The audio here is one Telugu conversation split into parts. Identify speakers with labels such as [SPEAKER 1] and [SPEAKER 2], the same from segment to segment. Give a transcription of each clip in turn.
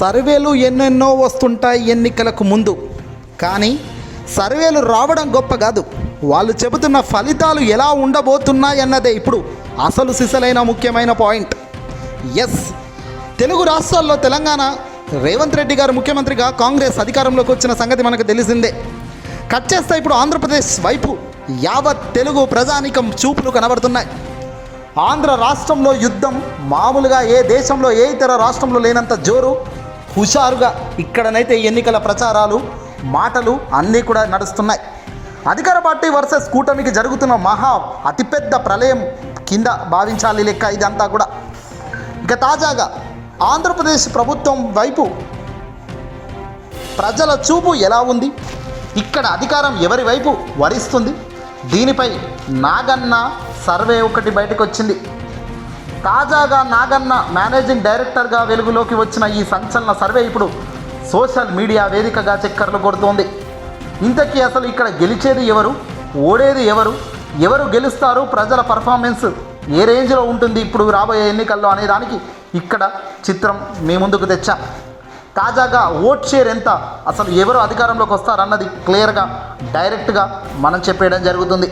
[SPEAKER 1] సర్వేలు ఎన్నెన్నో వస్తుంటాయి ఎన్నికలకు ముందు. కానీ సర్వేలు రావడం గొప్ప కాదు. వాళ్ళు చెబుతున్న ఫలితాలు ఎలా ఉండబోతున్నాయి అన్నదే ఇప్పుడు అసలు సిసలైన ముఖ్యమైన పాయింట్. ఎస్ తెలుగు రాష్ట్రాల్లో తెలంగాణ రేవంత్ రెడ్డి గారు ముఖ్యమంత్రిగా కాంగ్రెస్ అధికారంలోకి వచ్చిన సంగతి మనకు తెలిసిందే. కట్ చేస్తే ఇప్పుడు ఆంధ్రప్రదేశ్ వైపు యావత్ తెలుగు ప్రజానికం చూపులు కనబడుతున్నాయి. ఆంధ్ర రాష్ట్రంలో యుద్ధం మామూలుగా ఏ దేశంలో ఏ ఇతర రాష్ట్రంలో లేనంత జోరు హుషారుగా ఇక్కడనైతే ఎన్నికల ప్రచారాలు మాటలు అన్నీ కూడా నడుస్తున్నాయి. అధికార పార్టీ వర్సెస్ కూటమికి జరుగుతున్న మహా అతిపెద్ద ప్రళయం కింద భావించాలి లెక్క ఇదంతా కూడా. ఇక తాజాగా ఆంధ్రప్రదేశ్ ప్రభుత్వం వైపు ప్రజల చూపు ఎలా ఉంది? ఇక్కడ అధికారం ఎవరి వైపు వరిస్తుంది? దీనిపై నాగన్న సర్వే ఒకటి బయటకు వచ్చింది తాజాగా నాగన్న మేనేజింగ్ డైరెక్టర్గా వెలుగులోకి వచ్చిన ఈ సంచలన సర్వే ఇప్పుడు సోషల్ మీడియా వేదికగా చక్కర్లు కొడుతోంది. ఇంతకీ అసలు ఇక్కడ గెలిచేది ఎవరు? ఓడేది ఎవరు? ఎవరు గెలుస్తారు? ప్రజల పర్ఫార్మెన్స్ ఏ రేంజ్లో ఉంటుంది ఇప్పుడు రాబోయే ఎన్నికల్లో అనేదానికి ఇక్కడ చిత్రం మీ ముందుకు తెచ్చాం. తాజాగా ఓట్ షేర్ ఎంత? అసలు ఎవరు అధికారంలోకి వస్తారన్నది క్లియర్గా డైరెక్ట్గా మనం చెప్పేయడం జరుగుతుంది.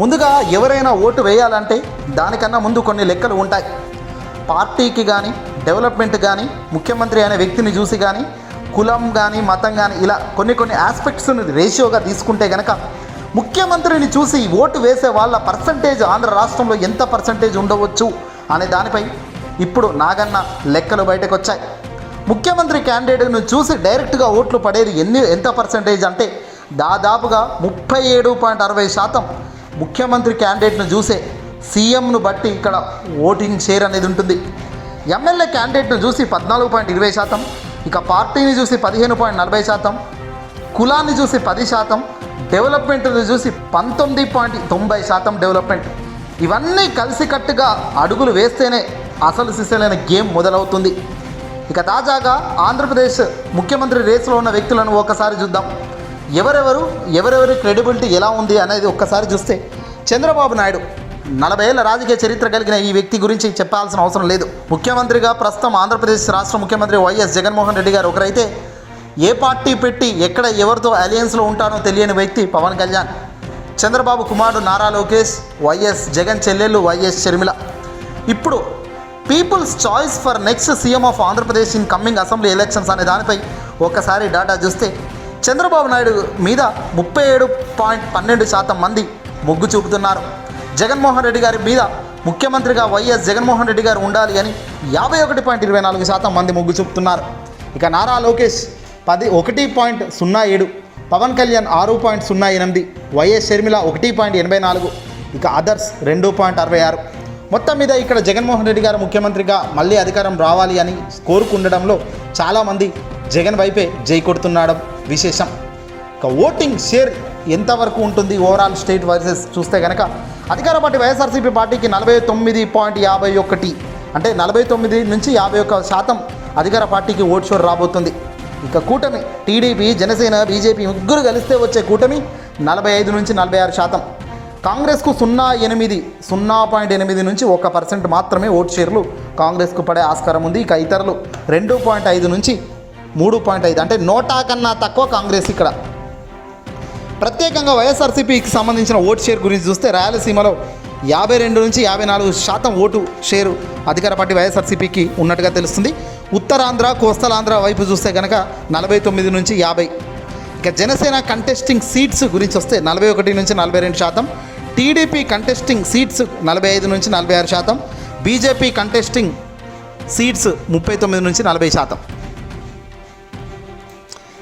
[SPEAKER 1] ముందుగా ఎవరైనా ఓటు వేయాలంటే దానికన్నా ముందు కొన్ని లెక్కలు ఉంటాయి. పార్టీకి కానీ డెవలప్మెంట్ కానీ ముఖ్యమంత్రి అనే వ్యక్తిని చూసి కానీ కులం కానీ మతం కానీ ఇలా కొన్ని కొన్ని ఆస్పెక్ట్స్ని రేషియోగా తీసుకుంటే కనుక ముఖ్యమంత్రిని చూసి ఓటు వేసే వాళ్ళ పర్సంటేజ్ ఆంధ్ర రాష్ట్రంలో ఎంత పర్సంటేజ్ ఉండవచ్చు అనే దానిపై ఇప్పుడు నాగన్న లెక్కలు బయటకు వచ్చాయి ముఖ్యమంత్రి క్యాండిడేట్ను చూసి డైరెక్ట్గా ఓట్లు పడేది ఎన్ని ఎంత పర్సంటేజ్ అంటే దాదాపుగా ముప్పై ఏడు పాయింట్ అరవై శాతం ముఖ్యమంత్రి క్యాండిడేట్ను చూసే సీఎంను బట్టి ఇక్కడ ఓటింగ్ షేర్ అనేది ఉంటుంది. ఎమ్మెల్యే క్యాండిడేట్ను చూసి పద్నాలుగు పాయింట్ ఇరవై శాతం ఇక పార్టీని చూసి పదిహేను పాయింట్ నలభై శాతం కులాన్ని చూసి పది శాతం డెవలప్మెంట్ని చూసి పంతొమ్మిది పాయింట్ తొంభై శాతం డెవలప్మెంట్. ఇవన్నీ కలిసికట్టుగా అడుగులు వేస్తేనే అసలు సిసలైన గేమ్ మొదలవుతుంది. ఇక తాజాగా ఆంధ్రప్రదేశ్ ముఖ్యమంత్రి రేసులో ఉన్న వ్యక్తులను ఒకసారి చూద్దాం. ఎవరెవరు ఎవరెవరి క్రెడిబిలిటీ ఎలా ఉంది అనేది ఒక్కసారి చూస్తే చంద్రబాబు నాయుడు నలభై ఏళ్ళ రాజకీయ చరిత్ర కలిగిన ఈ వ్యక్తి గురించి చెప్పాల్సిన అవసరం లేదు. ముఖ్యమంత్రిగా ప్రస్తుతం ఆంధ్రప్రదేశ్ రాష్ట్ర ముఖ్యమంత్రి వైఎస్ జగన్మోహన్ రెడ్డి గారు ఒకరైతే ఏ పార్టీ పెట్టి ఎక్కడ ఎవరితో అలయన్స్లో ఉంటానో తెలియని వ్యక్తి పవన్ కళ్యాణ్. చంద్రబాబు కుమారుడు నారా లోకేష్ వైఎస్ జగన్ చెల్లెళ్ళు వైఎస్ షర్మిల. ఇప్పుడు people's choice for next CM of Andhra Pradesh in coming assembly elections అనే దానిపై ఒకసారి డేటా చూస్తే చంద్రబాబు నాయుడు మీద ముప్పై ఏడు పాయింట్ పన్నెండు శాతం మంది మొగ్గు చూపుతున్నారు. జగన్మోహన్ రెడ్డి గారి మీద ముఖ్యమంత్రిగా వైఎస్ జగన్మోహన్ రెడ్డి గారు ఉండాలి అని యాభై ఒకటి పాయింట్ ఇరవై నాలుగు శాతం మంది మొగ్గు చూపుతున్నారు. ఇక నారా లోకేష్ పది ఒకటి పాయింట్ సున్నా ఏడు పవన్ కళ్యాణ్ ఆరు పాయింట్ సున్నా ఎనిమిది వైఎస్ షర్మిల ఒకటి పాయింట్ ఎనభై నాలుగు ఇక అదర్స్ రెండు పాయింట్ అరవై ఆరు. మొత్తం మీద ఇక్కడ జగన్మోహన్ రెడ్డి గారు ముఖ్యమంత్రిగా మళ్ళీ అధికారం రావాలి అని కోరుకుండడంలో చాలామంది జగన్ వైపే జై కొడుతున్నాడు. విశేషం. ఇక ఓటింగ్ షేర్ ఎంతవరకు ఉంటుంది? ఓవరాల్ స్టేట్ వర్సెస్ చూస్తే కనుక అధికార పార్టీ వైఎస్ఆర్సీపీ పార్టీకి నలభై తొమ్మిది పాయింట్ యాభై ఒకటి అంటే నలభై తొమ్మిది నుంచి యాభై ఒక్క శాతం అధికార పార్టీకి ఓట్ షోర్ రాబోతుంది. ఇక కూటమి టీడీపీ జనసేన బీజేపీ ముగ్గురు కలిస్తే వచ్చే కూటమి నలభై ఐదు నుంచి నలభై ఆరు శాతం. కాంగ్రెస్కు సున్నా ఎనిమిది సున్నా పాయింట్ ఎనిమిది నుంచి ఒక పర్సెంట్ మాత్రమే ఓట్ షేర్లు కాంగ్రెస్కు పడే ఆస్కారం ఉంది. ఇక ఇతరులు రెండు పాయింట్ ఐదు నుంచి మూడు పాయింట్ ఐదు. అంటే నోటా కన్నా తక్కువ కాంగ్రెస్ ఇక్కడ. ప్రత్యేకంగా వైఎస్ఆర్సీపీకి సంబంధించిన ఓటు షేర్ గురించి చూస్తే రాయలసీమలో యాభై రెండు నుంచి యాభై నాలుగు శాతం ఓటు షేరు అధికార పార్టీ వైఎస్ఆర్సీపీకి ఉన్నట్టుగా తెలుస్తుంది. ఉత్తరాంధ్ర కోస్తలాంధ్ర వైపు చూస్తే కనుక నలభై తొమ్మిది నుంచి యాభై. ఇక జనసేన కంటెస్టింగ్ సీట్స్ గురించి వస్తే నలభై ఒకటి నుంచి నలభై రెండు శాతం. టీడీపీ కంటెస్టింగ్ సీట్స్ నలభై ఐదు నుంచి నలభై ఆరు శాతం. బీజేపీ కంటెస్టింగ్ సీట్స్ ముప్పై తొమ్మిది నుంచి నలభై శాతం.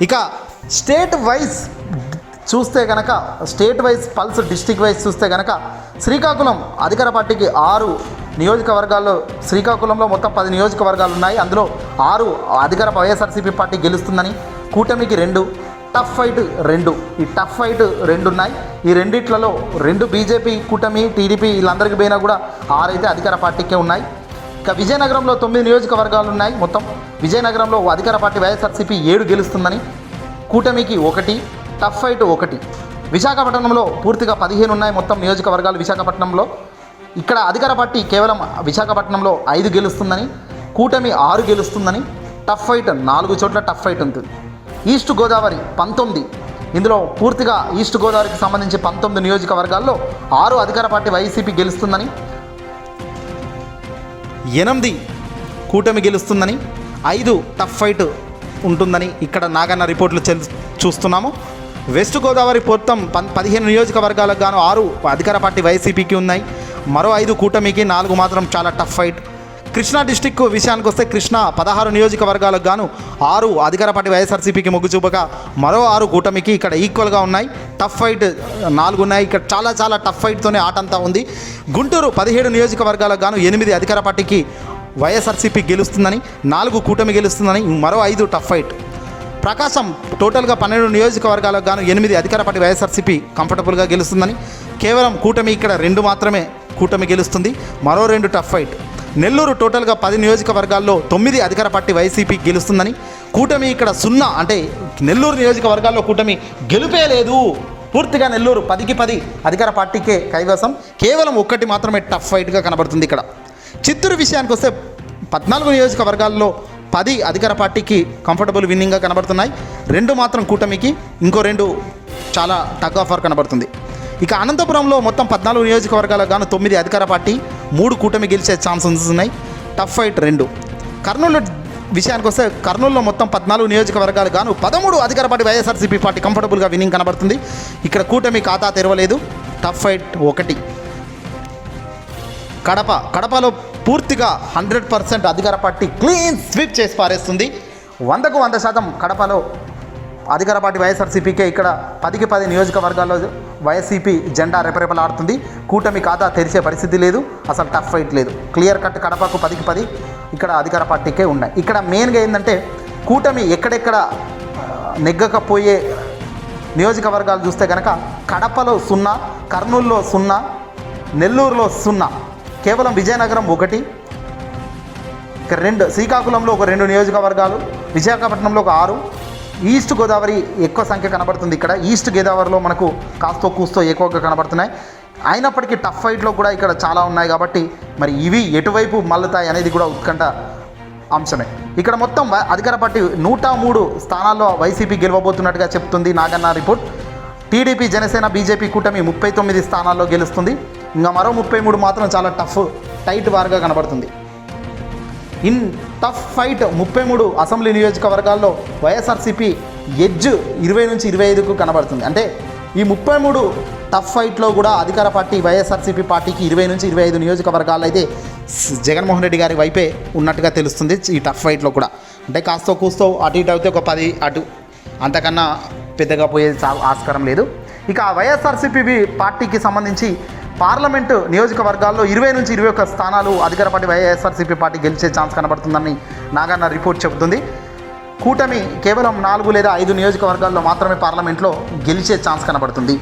[SPEAKER 1] ఇక స్టేట్ వైజ్ చూస్తే కనుక state wise pulse district wise చూస్తే కనుక శ్రీకాకుళం అధికార పార్టీకి ఆరు నియోజకవర్గాల్లో శ్రీకాకుళంలో మొత్తం పది నియోజకవర్గాలు ఉన్నాయి. అందులో ఆరు అధికార వైఎస్ఆర్సీపీ పార్టీ గెలుస్తుందని కూటమికి రెండు టఫ్ ఫైట్ రెండు. ఈ టఫ్ ఫైట్ రెండు ఉన్నాయి. ఈ రెండిట్లలో రెండు బీజేపీ కూటమి టీడీపీ వీళ్ళందరికీ పోయినా కూడా ఆరైతే అధికార పార్టీకే ఉన్నాయి. ఇక విజయనగరంలో తొమ్మిది నియోజకవర్గాలు ఉన్నాయి మొత్తం. విజయనగరంలో అధికార పార్టీ వైఎస్ఆర్సీపీ ఏడు గెలుస్తుందని కూటమికి ఒకటి టఫ్ ఫైట్ ఒకటి. విశాఖపట్నంలో పూర్తిగా పదిహేను ఉన్నాయి మొత్తం నియోజకవర్గాలు విశాఖపట్నంలో. ఇక్కడ అధికార పార్టీ కేవలం విశాఖపట్నంలో ఐదు గెలుస్తుందని కూటమి ఆరు గెలుస్తుందని టఫ్ ఫైట్ నాలుగు చోట్ల టఫ్ ఫైట్ ఉంటుంది. ఈస్ట్ గోదావరి పంతొమ్మిది. ఇందులో పూర్తిగా ఈస్ట్ గోదావరికి సంబంధించి పంతొమ్మిది నియోజకవర్గాల్లో ఆరు అధికార పార్టీ వైసీపీ గెలుస్తుందని ఎనిమిది కూటమి గెలుస్తుందని ఐదు టఫ్ ఫైట్ ఉంటుందని ఇక్కడ నాగన్న రిపోర్ట్లు చెల్ చూస్తున్నాము. వెస్ట్ గోదావరి మొత్తం పన్ పదిహేను నియోజకవర్గాలకు గాను ఆరు అధికార పార్టీ వైసీపీకి ఉన్నాయి. మరో ఐదు కూటమికి నాలుగు మాత్రం చాలా టఫ్ ఫైట్ కృష్ణా డిస్టిక్ విషయానికి వస్తే కృష్ణా పదహారు నియోజకవర్గాలకు గాను ఆరు అధికార పార్టీ వైఎస్ఆర్సీపీకి మొగ్గు చూపగా మరో ఆరు కూటమికి ఇక్కడ ఈక్వల్గా ఉన్నాయి. టఫ్ ఫైట్ నాలుగు ఉన్నాయి. ఇక్కడ చాలా చాలా టఫ్ ఫైట్తోనే ఆట అంతా ఉంది. గుంటూరు పదిహేడు నియోజకవర్గాలకు గాను ఎనిమిది అధికార పార్టీకి వైఎస్ఆర్సీపీ గెలుస్తుందని నాలుగు కూటమి గెలుస్తుందని మరో ఐదు టఫ్ ఫైట్ ప్రకాశం టోటల్గా పన్నెండు నియోజకవర్గాలకు గాను ఎనిమిది అధికార పార్టీ వైఎస్ఆర్సీపీ కంఫర్టబుల్గా గెలుస్తుందని కేవలం కూటమి ఇక్కడ రెండు మాత్రమే కూటమి గెలుస్తుంది. మరో రెండు టఫ్ ఫైట్ నెల్లూరు టోటల్గా పది నియోజకవర్గాల్లో తొమ్మిది అధికార పార్టీ వైసీపీ గెలుస్తుందని కూటమి ఇక్కడ సున్నా అంటే నెల్లూరు నియోజకవర్గాల్లో కూటమి గెలుపే లేదు. పూర్తిగా నెల్లూరు పదికి పది అధికార పార్టీకే కైవసం. కేవలం ఒక్కటి మాత్రమే టఫ్ ఫైట్గా కనబడుతుంది ఇక్కడ. చిత్తూరు విషయానికి వస్తే పద్నాలుగు నియోజకవర్గాల్లో పది అధికార పార్టీకి కంఫర్టబుల్ విన్నింగ్గా కనబడుతున్నాయి. రెండు మాత్రం కూటమికి ఇంకో రెండు చాలా టగ్ ఆఫర్ కనబడుతుంది. ఇక అనంతపురంలో మొత్తం పద్నాలుగు నియోజకవర్గాలకు గాను తొమ్మిది అధికార పార్టీ మూడు కూటమి గెలిచే ఛాన్సెస్ ఉన్నాయి. టఫ్ ఫైట్ రెండు. కర్నూలు విషయానికి వస్తే కర్నూలులో మొత్తం పద్నాలుగు నియోజకవర్గాలు గాను పదమూడు అధికార పార్టీ వైఎస్ఆర్సీపీ పార్టీ కంఫర్టబుల్గా విన్నింగ్ కనబడుతుంది. ఇక్కడ కూటమి ఖాతా తెరవలేదు. టఫ్ ఫైట్ ఒకటి. కడప కడపలో పూర్తిగా హండ్రెడ్ పర్సెంట్ అధికార పార్టీ క్లీన్ స్వీప్ చేసి పారేస్తుంది. వందకు వంద శాతం కడపలో అధికార పార్టీ వైఎస్ఆర్సీపీకే ఇక్కడ పదికి పది నియోజకవర్గాల్లో వైఎస్సీపీ జెండా రెపరెపలాడుతుంది. కూటమి ఖాతా తెరిచే పరిస్థితి లేదు. అసలు టఫ్ ఫైట్ లేదు. క్లియర్ కట్ కడపకు పదికి పది ఇక్కడ అధికార పార్టీకే ఉన్నాయి. ఇక్కడ మెయిన్గా ఏంటంటే కూటమి ఎక్కడెక్కడ నెగ్గకపోయే నియోజకవర్గాలు చూస్తే కనుక కడపలో సున్నా కర్నూలులో సున్నా నెల్లూరులో సున్నా. కేవలం విజయనగరం ఒకటి. రెండు శ్రీకాకుళంలో ఒక రెండు నియోజకవర్గాలు విశాఖపట్నంలో ఒక ఆరు ఈస్ట్ గోదావరి ఎక్కువ సంఖ్య కనబడుతుంది ఇక్కడ. ఈస్ట్ గోదావరిలో మనకు కాస్తో కూస్తో ఎక్కువగా కనబడుతున్నాయి. అయినప్పటికీ టఫ్ ఫైట్లో కూడా ఇక్కడ చాలా ఉన్నాయి కాబట్టి మరి ఇవి ఎటువైపు మల్లుతాయి అనేది కూడా ఉత్కంఠ అంశమే. ఇక్కడ మొత్తం అధికార పార్టీ నూట మూడు స్థానాల్లో వైసీపీ గెలవబోతున్నట్టుగా చెప్తుంది Naganna report. TDP Janasena BJP కూటమి ముప్పై తొమ్మిది స్థానాల్లో గెలుస్తుంది. ఇంకా మరో ముప్పై మూడు మాత్రం చాలా టఫ్ టైట్ వార్గా కనబడుతుంది. ఇన్ టఫ్ ఫైట్ ముప్పై మూడు అసెంబ్లీ నియోజకవర్గాల్లో వైఎస్ఆర్సీపీ ఎడ్జ్ ఇరవై నుంచి ఇరవై ఐదుకు కనబడుతుంది. అంటే ఈ ముప్పై మూడు టఫ్ ఫైట్లో కూడా అధికార పార్టీ వైఎస్ఆర్సీపీ పార్టీకి ఇరవై నుంచి ఇరవై ఐదు నియోజకవర్గాలు అయితే జగన్మోహన్ రెడ్డి గారి వైపే ఉన్నట్టుగా తెలుస్తుంది ఈ టఫ్ ఫైట్లో కూడా. అంటే కాస్తో కూస్తో అటు ఇటు అయితే ఒక పది అటు అంతకన్నా పెద్దగా పోయే ఆస్కారం లేదు. ఇక వైఎస్ఆర్సీపీ పార్టీకి సంబంధించి పార్లమెంటు నియోజకవర్గాల్లో ఇరవై నుంచి ఇరవై ఒక్క స్థానాలు అధికార పార్టీ వైఎస్ఆర్సీపీ పార్టీ గెలిచే ఛాన్స్ కనబడుతుందని నాగన్న రిపోర్ట్ చెబుతుంది. కూటమి కేవలం నాలుగు లేదా ఐదు నియోజకవర్గాల్లో మాత్రమే పార్లమెంట్లో గెలిచే ఛాన్స్ కనబడుతుంది.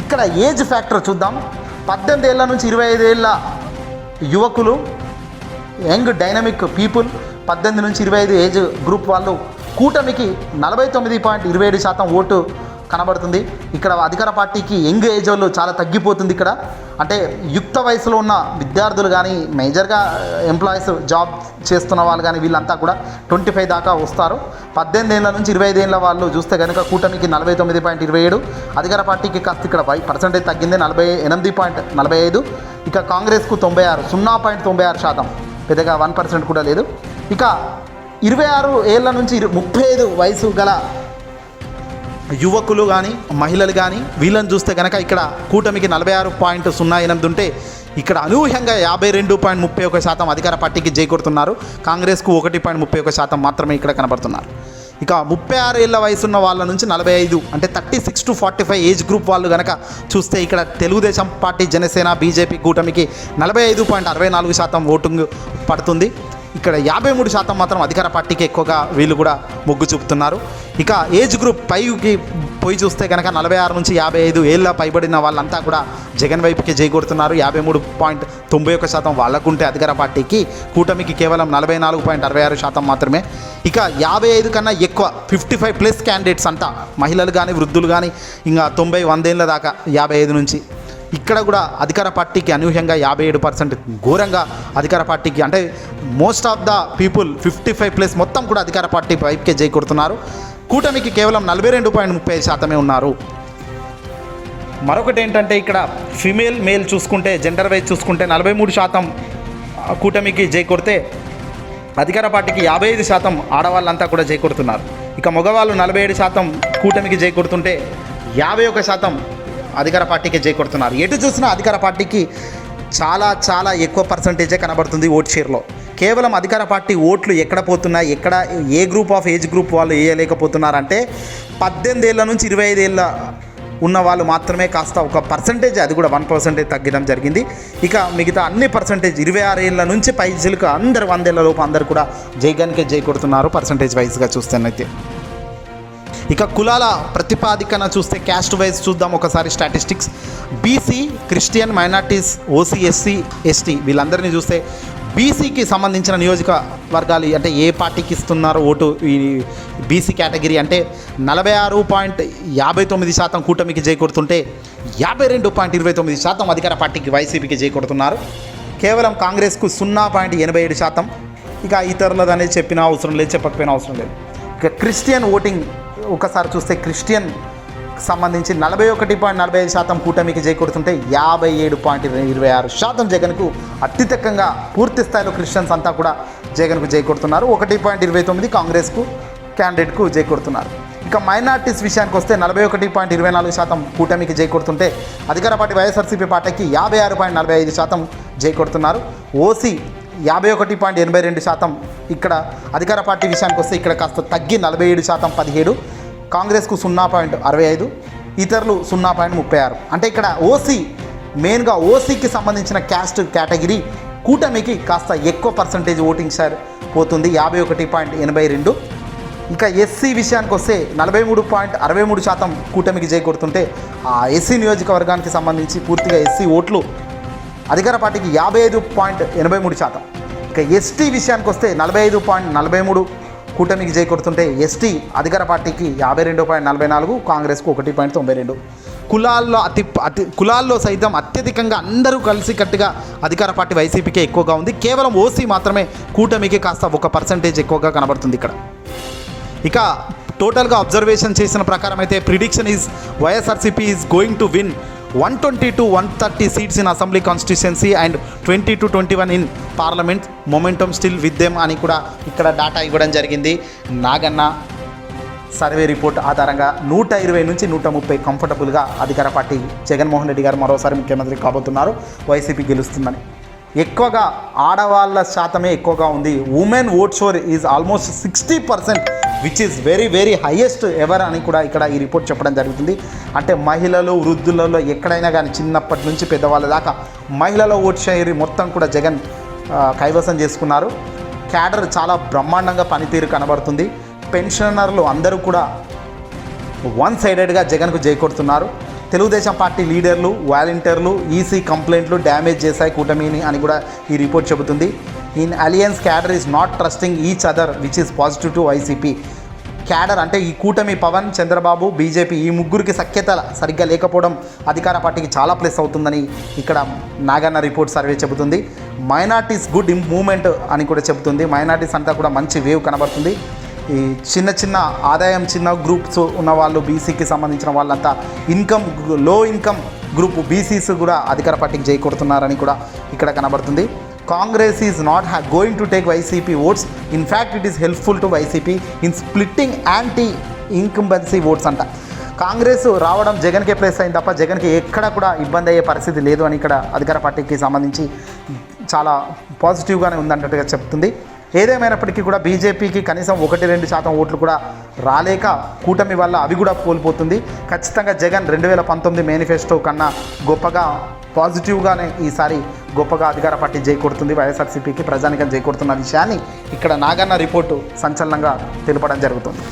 [SPEAKER 1] ఇక్కడ ఏజ్ ఫ్యాక్టర్ చూద్దాం. పద్దెనిమిది ఏళ్ళ నుంచి ఇరవై ఐదు ఏళ్ళ యువకులు యంగ్ డైనమిక్ పీపుల్ పద్దెనిమిది నుంచి ఇరవై ఐదు ఏజ్ గ్రూప్ వాళ్ళు కూటమికి నలభై తొమ్మిది పాయింట్ ఇరవై ఏడు శాతం ఓటు కనబడుతుంది. ఇక్కడ అధికార పార్టీకి యంగ్ ఏజ్ వాళ్ళు చాలా తగ్గిపోతుంది ఇక్కడ. అంటే యుక్త వయసులో ఉన్న విద్యార్థులు కానీ మేజర్గా uh, ఎంప్లాయీస్ జాబ్ చేస్తున్న వాళ్ళు కానీ వీళ్ళంతా కూడా ట్వంటీ ఫైవ్ దాకా వస్తారు. పద్దెనిమిది ఏళ్ళ నుంచి ఇరవై ఐదు ఏళ్ళ వాళ్ళు చూస్తే కనుక కూటమికి నలభై తొమ్మిది పాయింట్ ఇరవై ఏడు అధికార పార్టీకి కాస్త ఇక్కడ వై పర్సెంటేజ్ తగ్గింది నలభై ఎనిమిది పాయింట్ నలభై ఐదు. ఇక కాంగ్రెస్కు తొంభై ఆరు సున్నా పాయింట్ తొంభై ఆరు శాతం. పెద్దగా వన్ పర్సెంట్ కూడా లేదు. ఇక ఇరవై ఆరు ఏళ్ళ నుంచి ముప్పై ఐదు వయసు గల యువకులు కానీ మహిళలు కానీ వీళ్ళని చూస్తే కనుక ఇక్కడ కూటమికి నలభై ఆరు పాయింట్ సున్నా ఎనిమిది ఉంటే ఇక్కడ అనూహ్యంగా యాభై రెండు పాయింట్ ముప్పై ఒక శాతం అధికార పార్టీకి చేకూరుతున్నారు. కాంగ్రెస్కు ఒకటి పాయింట్ ముప్పై ఒక శాతం మాత్రమే ఇక్కడ కనబడుతున్నారు. ఇక ముప్పై ఆరు ఏళ్ళ వయసున్న వాళ్ళ నుంచి నలభై ఐదు అంటే thirty six to forty five age group వాళ్ళు కనుక చూస్తే ఇక్కడ తెలుగుదేశం పార్టీ జనసేన బీజేపీ కూటమికి నలభై ఐదు పాయింట్ అరవై నాలుగు శాతం ఓటింగ్ పడుతుంది. ఇక్కడ యాభై మూడు శాతం మాత్రం అధికార పార్టీకి ఎక్కువగా వీళ్ళు కూడా మొగ్గు చూపుతున్నారు. ఇక ఏజ్ గ్రూప్ పైకి పోయి చూస్తే కనుక నలభై ఆరు నుంచి యాభై ఐదు ఏళ్ళ పైబడిన వాళ్ళంతా కూడా జగన్ వైపుకి చేకూడుతున్నారు యాభై మూడు పాయింట్ తొంభై ఒక్క శాతం వాళ్ళకుంటే అధికార పార్టీకి కూటమికి కేవలం నలభై నాలుగు పాయింట్ అరవై ఆరు శాతం మాత్రమే. ఇక యాభై ఐదు కన్నా ఎక్కువ ఫిఫ్టీ ఫైవ్ ప్లస్ క్యాండిడేట్స్ అంతా మహిళలు కానీ వృద్ధులు కానీ ఇంకా తొంభై వందేళ్ళ దాకా యాభై ఐదు నుంచి. ఇక్కడ కూడా అధికార పార్టీకి అనూహ్యంగా యాభై ఏడు పర్సెంట్ ఘోరంగా అధికార పార్టీకి అంటే most of the people fifty five plus మొత్తం కూడా అధికార పార్టీ వైపుకే జై కూటమికి కేవలం నలభై రెండు పాయింట్ ముప్పై ఐదు శాతమే ఉన్నారు. మరొకటి ఏంటంటే ఇక్కడ ఫిమేల్ మేల్ చూసుకుంటే జెండర్ వైజ్ చూసుకుంటే నలభై మూడు శాతం కూటమికి జై కొడితే అధికార పార్టీకి యాభై ఐదు శాతం ఆడవాళ్ళంతా కూడా జై కొడుతున్నారు. ఇక మగవాళ్ళు నలభై ఏడు శాతం కూటమికి జై కొడుతుంటే యాభై ఒక శాతం అధికార పార్టీకి జై కొడుతున్నారు. ఎటు చూసినా అధికార పార్టీకి చాలా చాలా ఎక్కువ పర్సంటేజే కనబడుతుంది ఓట్ షేర్లో. కేవలం అధికార పార్టీ ఓట్లు ఎక్కడ పోతున్నాయి ఎక్కడ ఏ గ్రూప్ ఆఫ్ ఏజ్ గ్రూప్ వాళ్ళు వేయలేకపోతున్నారంటే పద్దెనిమిది ఏళ్ళ నుంచి ఇరవై ఐదేళ్ళ ఉన్న వాళ్ళు మాత్రమే కాస్త ఒక పర్సంటేజ్ అది కూడా వన్ పర్సెంటేజ్ తగ్గడం జరిగింది. ఇక మిగతా అన్ని పర్సంటేజ్ ఇరవై ఆరు ఏళ్ళ నుంచి పైసలకు అందరు వందేళ్ళ లోపు అందరు కూడా జైగానికే జై కొడుతున్నారు పర్సంటేజ్ వైజ్గా చూస్తేనైతే. ఇక కులాల ప్రతిపాదికన చూస్తే క్యాస్ట్ వైజ్ చూద్దాం ఒకసారి statistics BC Christian minorities OC SC ST వీళ్ళందరినీ చూస్తే బీసీకి సంబంధించిన నియోజకవర్గాలు అంటే ఏ పార్టీకి ఇస్తున్నారో ఓటు ఈ బీసీ కేటగిరీ అంటే నలభై ఆరు పాయింట్ యాభై తొమ్మిది శాతం కూటమికి చేకూడుతుంటే యాభై రెండు పాయింట్ ఇరవై తొమ్మిది శాతం అధికార పార్టీకి వైసీపీకి చేకూడుతున్నారు కేవలం కాంగ్రెస్కు సున్నా పాయింట్ ఎనభై ఏడు శాతం. ఇక ఇతరులది అనేది చెప్పిన అవసరం లేదు చెప్పకపోయినా అవసరం లేదు. ఇక క్రిస్టియన్ ఓటింగ్ ఒకసారి చూస్తే క్రిస్టియన్ సంబంధించి నలభై ఒకటి పాయింట్ నలభై ఐదు శాతం కూటమికి జై కొడుతుంటే యాభై ఏడు పాయింట్ ఇరవై ఆరు శాతం జగన్కు అత్యధికంగా పూర్తి స్థాయిలో క్రిస్టియన్స్ అంతా కూడా జగన్కు జై కొడుతున్నారు. ఒకటి పాయింట్ ఇరవై తొమ్మిది కాంగ్రెస్కు క్యాండిడేట్కు జై కొడుతున్నారు. ఇక మైనార్టీస్ విషయానికి వస్తే నలభై ఒకటి పాయింట్ ఇరవై నాలుగు శాతం కూటమికి జై కొడుతుంటే అధికార పార్టీ వైఎస్ఆర్సీపీ పార్టీకి యాభై ఆరు పాయింట్ నలభై ఐదు శాతం జై కొడుతున్నారు. ఓసీ యాభై ఒకటి పాయింట్ ఎనభై రెండు శాతం ఇక్కడ అధికార పార్టీ విషయానికి వస్తే ఇక్కడ కాస్త తగ్గి నలభై ఏడు శాతం పదిహేడు. కాంగ్రెస్కు సున్నా పాయింట్ అరవై ఐదు ఇతరులు సున్నా పాయింట్ ముప్పై ఆరు. అంటే ఇక్కడ ఓసీ మెయిన్గా ఓసీకి సంబంధించిన క్యాస్ట్ కేటగిరీ కూటమికి కాస్త ఎక్కువ పర్సంటేజ్ ఓటింగ్ షేర్ పోతుంది యాభై ఒకటి పాయింట్ ఎనభై రెండు. ఇంకా ఎస్సీ విషయానికి వస్తే నలభై మూడు పాయింట్ అరవై మూడు శాతం కూటమికి చేకూరుతుంటే ఆ ఎస్సీ నియోజకవర్గానికి సంబంధించి పూర్తిగా ఎస్సీ ఓట్లు అధికార పార్టీకి యాభై ఐదు పాయింట్ ఎనభై మూడు శాతం. ఇక ఎస్టీ విషయానికి వస్తే నలభై ఐదు పాయింట్ నలభై మూడు కూటమికి జై కొడుతుంటే ఎస్టీ అధికార పార్టీకి యాభై రెండు పాయింట్ నలభై నాలుగు కాంగ్రెస్కు ఒకటి పాయింట్ తొంభై రెండు. కులాల్లో అతి అతి కులాల్లో సైతం అత్యధికంగా అందరూ కలిసి కట్టుగా అధికార పార్టీ వైసీపీకే ఎక్కువగా ఉంది. కేవలం ఓసీ మాత్రమే కూటమికి కాస్త ఒక పర్సంటేజ్ ఎక్కువగా కనబడుతుంది ఇక్కడ. ఇక టోటల్గా అబ్జర్వేషన్ చేసిన ప్రకారం అయితే prediction is YSRCP is going to win. One twenty two one thirty seats in assembly constituency and twenty two twenty one in parliament momentum still with them అని కూడా ఇక్కడ డాటా ఇవ్వడం జరిగింది. నాగన్న సర్వే రిపోర్ట్ ఆధారంగా నూట ఇరవై నుంచి నూట ముప్పై కంఫర్టబుల్గా అధికార పార్టీ జగన్మోహన్ రెడ్డి గారు మరోసారి ముఖ్యమంత్రి కాబోతున్నారు. వైసీపీ గెలుస్తుందని. ఎక్కువగా ఆడవాళ్ళ శాతమే ఎక్కువగా ఉంది. Women vote share is almost sixty percent which is very very highest ever అని కూడా ఇక్కడ ఈ రిపోర్ట్ చెప్పడం జరుగుతుంది. అంటే మహిళలు వృద్ధులలో ఎక్కడైనా కానీ చిన్నప్పటి నుంచి పెద్దవాళ్ళ దాకా మహిళల ఓట్ షేర్ మొత్తం కూడా జగన్ కైవసం చేసుకున్నారు. క్యాడర్ చాలా బ్రహ్మాండంగా పనితీరు కనబడుతుంది. పెన్షనర్లు అందరూ కూడా వన్ సైడెడ్గా జగన్కు జై తెలుగుదేశం పార్టీ లీడర్లు వాలంటీర్లు ఈసీ కంప్లైంట్లు డ్యామేజ్ చేశాయి కూటమిని అని కూడా ఈ రిపోర్ట్ చెబుతుంది. In alliance cadre is not trusting each other which is positive to YCP cadre అంటే ఈ కూటమి పవన్ చంద్రబాబు బీజేపీ ఈ ముగ్గురికి సఖ్యత సరిగ్గా లేకపోవడం అధికార పార్టీకి చాలా ప్లస్ అవుతుందని ఇక్కడ నాగన్న రిపోర్ట్ సర్వే చెబుతుంది. మైనార్టీస్ గుడ్ మూమెంట్ అని కూడా చెబుతుంది. మైనార్టీస్ అంతా కూడా మంచి వేవ్ కనబడుతుంది. ఈ చిన్న చిన్న ఆదాయం చిన్న గ్రూప్స్ ఉన్న వాళ్ళు బీసీకి సంబంధించిన వాళ్ళంతా ఇన్కమ్లో ఇన్కమ్ గ్రూప్ బీసీస్ కూడా అధికార పార్టీకి చేకూరుతున్నారని కూడా ఇక్కడ కనబడుతుంది. Congress is not ha going to take YCP votes in fact it is helpful to YCP in splitting anti incumbency votes అంట. కాంగ్రెస్ రావడం జగన్కే ప్లేస్ అయింది తప్ప జగన్కి ఎక్కడ కూడా ఇబ్బంది అయ్యే పరిస్థితి లేదు అని ఇక్కడ అధికార పార్టీకి సంబంధించి చాలా పాజిటివ్గానే ఉందన్నట్టుగా చెప్తుంది. ఏదేమైనప్పటికీ కూడా బీజేపీకి కనీసం ఒకటి రెండు శాతం ఓట్లు కూడా రాలేక కూటమి వల్ల అవి కూడా కోల్పోతుంది. ఖచ్చితంగా జగన్ రెండు వేల పంతొమ్మిది మేనిఫెస్టో కన్నా గొప్పగా పాజిటివ్గానే ఈసారి గొప్పగా అధికార పార్టీ జై కొడుతుంది వైఎస్ఆర్సీపీకి ప్రజానికం జై విషయాన్ని ఇక్కడ నాగన్న రిపోర్టు సంచలనంగా తెలపడం జరుగుతుంది.